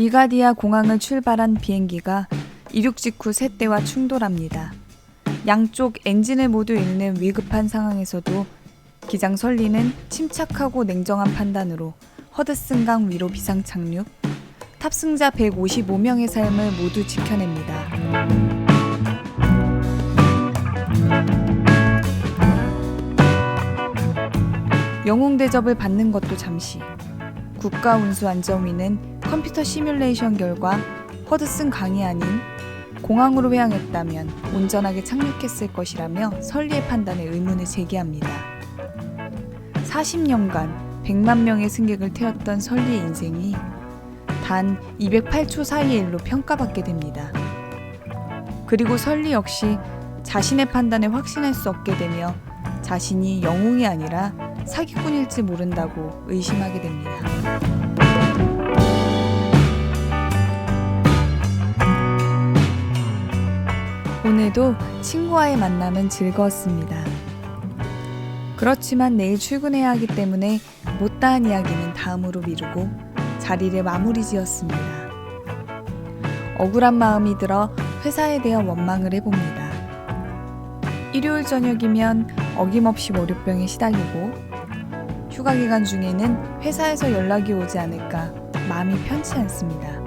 리가디아 공항을 출발한 비행기가 이륙 직후 새 대와 충돌합니다. 양쪽 엔진을 모두 잃는 위급한 상황에서도 기장 설리는 침착하고 냉정한 판단으로 허드슨강 위로 비상 착륙, 탑승자 155명의 삶을 모두 지켜냅니다. 영웅 대접을 받는 것도 잠시. 국가운수안전위는 컴퓨터 시뮬레이션 결과 허드슨 강이 아닌 공항으로 회항했다면 온전하게 착륙했을 것이라며 설리의 판단에 의문을 제기합니다. 40년간 100만 명의 승객을 태웠던 설리의 인생이 단 208초 사이의 일로 평가받게 됩니다. 그리고 설리 역시 자신의 판단에 확신할 수 없게 되며 자신이 영웅이 아니라 사기꾼일지 모른다고 의심하게 됩니다. 오늘도 친구와의 만남은 즐거웠습니다. 그렇지만 내일 출근해야 하기 때문에 못다한 이야기는 다음으로 미루고 자리를 마무리 지었습니다. 억울한 마음이 들어 회사에 대한 원망을 해봅니다. 일요일 저녁이면 어김없이 월요병에 시달리고 휴가 기간 중에는 회사에서 연락이 오지 않을까 마음이 편치 않습니다.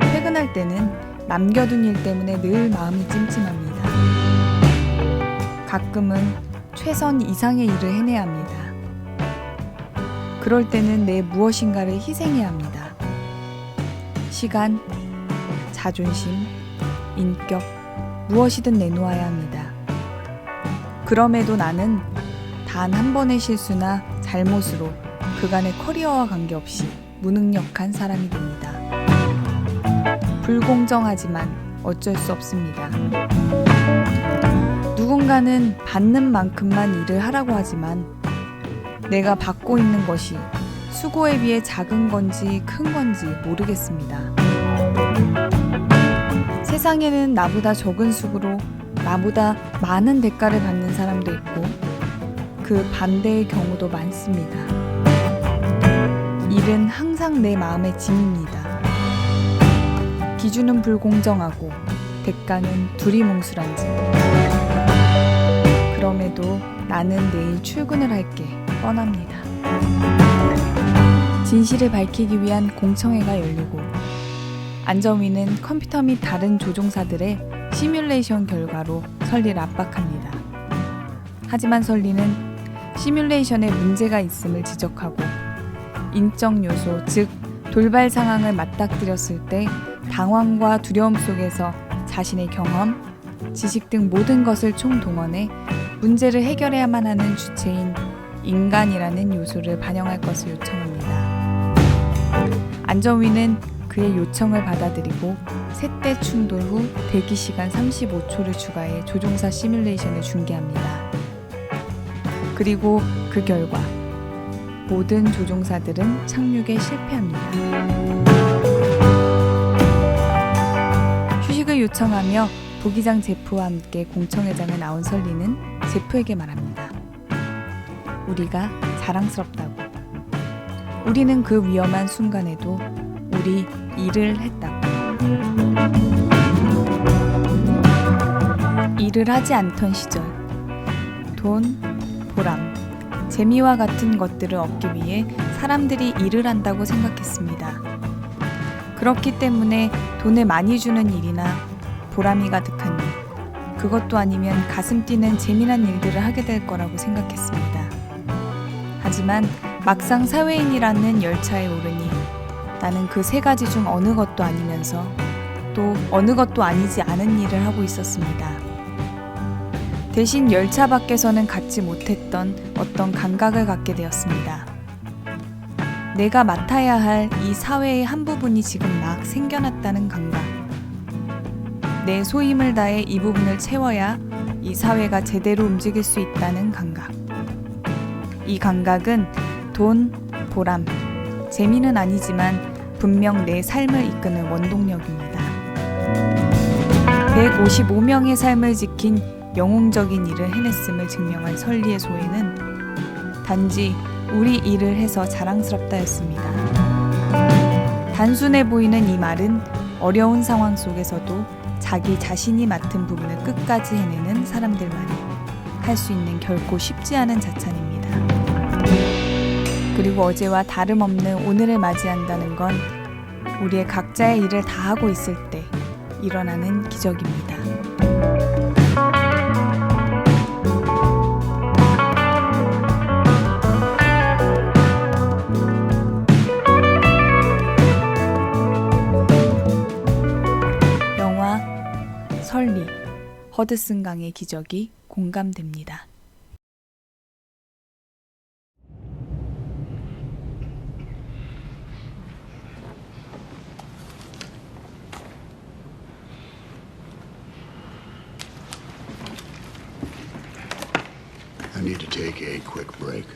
퇴근할 때는 남겨둔 일 때문에 늘 마음이 찜찜합니다. 가끔은 최선 이상의 일을 해내야 합니다. 그럴 때는 내 무엇인가를 희생해야 합니다. 시간, 자존심, 인격, 무엇이든 내놓아야 합니다. 그럼에도 나는 단 한 번의 실수나 잘못으로 그간의 커리어와 관계없이 무능력한 사람이 됩니다. 불공정하지만 어쩔 수 없습니다. 누군가는 받는 만큼만 일을 하라고 하지만 내가 받고 있는 것이 수고에 비해 작은 건지 큰 건지 모르겠습니다. 세상에는 나보다 적은 수고로 나보다 많은 대가를 받는 사람도 있고 그 반대의 경우도 많습니다. 일은 항상 내 마음의 짐입니다. 기준은 불공정하고 대가는 두리뭉술한지. 그럼에도 나는 내일 출근을 할게 뻔합니다. 진실을 밝히기 위한 공청회가 열리고 안정위는 컴퓨터 및 다른 조종사들의 시뮬레이션 결과로 설리를 압박합니다. 하지만 설리는 시뮬레이션에 문제가 있음을 지적하고 인적 요소, 즉 돌발 상황을 맞닥뜨렸을 때 당황과 두려움 속에서 자신의 경험, 지식 등 모든 것을 총동원해 문제를 해결해야만 하는 주체인 인간이라는 요소를 반영할 것을 요청합니다. 안정위는 그의 요청을 받아들이고 세대 충돌 후 대기 시간 35초를 추가해 조종사 시뮬레이션을 중계합니다. 그리고 그 결과 모든 조종사들은 착륙에 실패합니다. 요청하며 부기장 제프와 함께 공청회장에 나온 설리는 제프에게 말합니다. 우리가 자랑스럽다고. 우리는 그 위험한 순간에도 우리 일을 했다고. 일을 하지 않던 시절, 돈, 보람, 재미와 같은 것들을 얻기 위해 사람들이 일을 한다고 생각했습니다. 그렇기 때문에 돈을 많이 주는 일이나 보람이 가득한 일, 그것도 아니면 가슴 뛰는 재미난 일들을 하게 될 거라고 생각했습니다. 하지만 막상 사회인이라는 열차에 오르니 나는 그 세 가지 중 어느 것도 아니면서 또 어느 것도 아니지 않은 일을 하고 있었습니다. 대신 열차 밖에서는 갖지 못했던 어떤 감각을 갖게 되었습니다. 내가 맡아야 할 이 사회의 한 부분이 지금 막 생겨났다는 감각. 내 소임을 다해 이 부분을 채워야 이 사회가 제대로 움직일 수 있다는 감각. 이 감각은 돈, 보람, 재미는 아니지만 분명 내 삶을 이끄는 원동력입니다. 155명의 삶을 지킨 영웅적인 일을 해냈음을 증명한 설리의 소회는 단지 우리 일을 해서 자랑스럽다였습니다. 단순해 보이는 이 말은 어려운 상황 속에서도 자기 자신이 맡은 부분을 끝까지 해내는 사람들만이 할 수 있는 결코 쉽지 않은 자찬입니다. 그리고 어제와 다름없는 오늘을 맞이한다는 건 우리의 각자의 일을 다 하고 있을 때 일어나는 기적입니다. 허드슨 강의 기적이 공감됩니다. I need to take a quick break.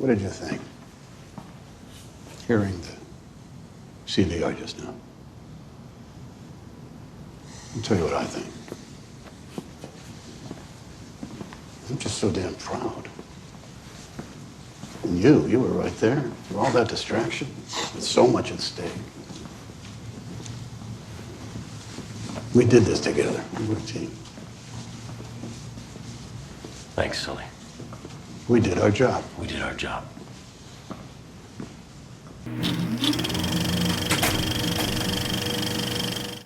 What did you think? Hearing the CVR just now. I'll tell you what I think. I'm just so damn proud. And you, you were right there. Through all that distraction, with so much at stake. We did this together. We were a team. Thanks, Sully. We did our job. We did our job.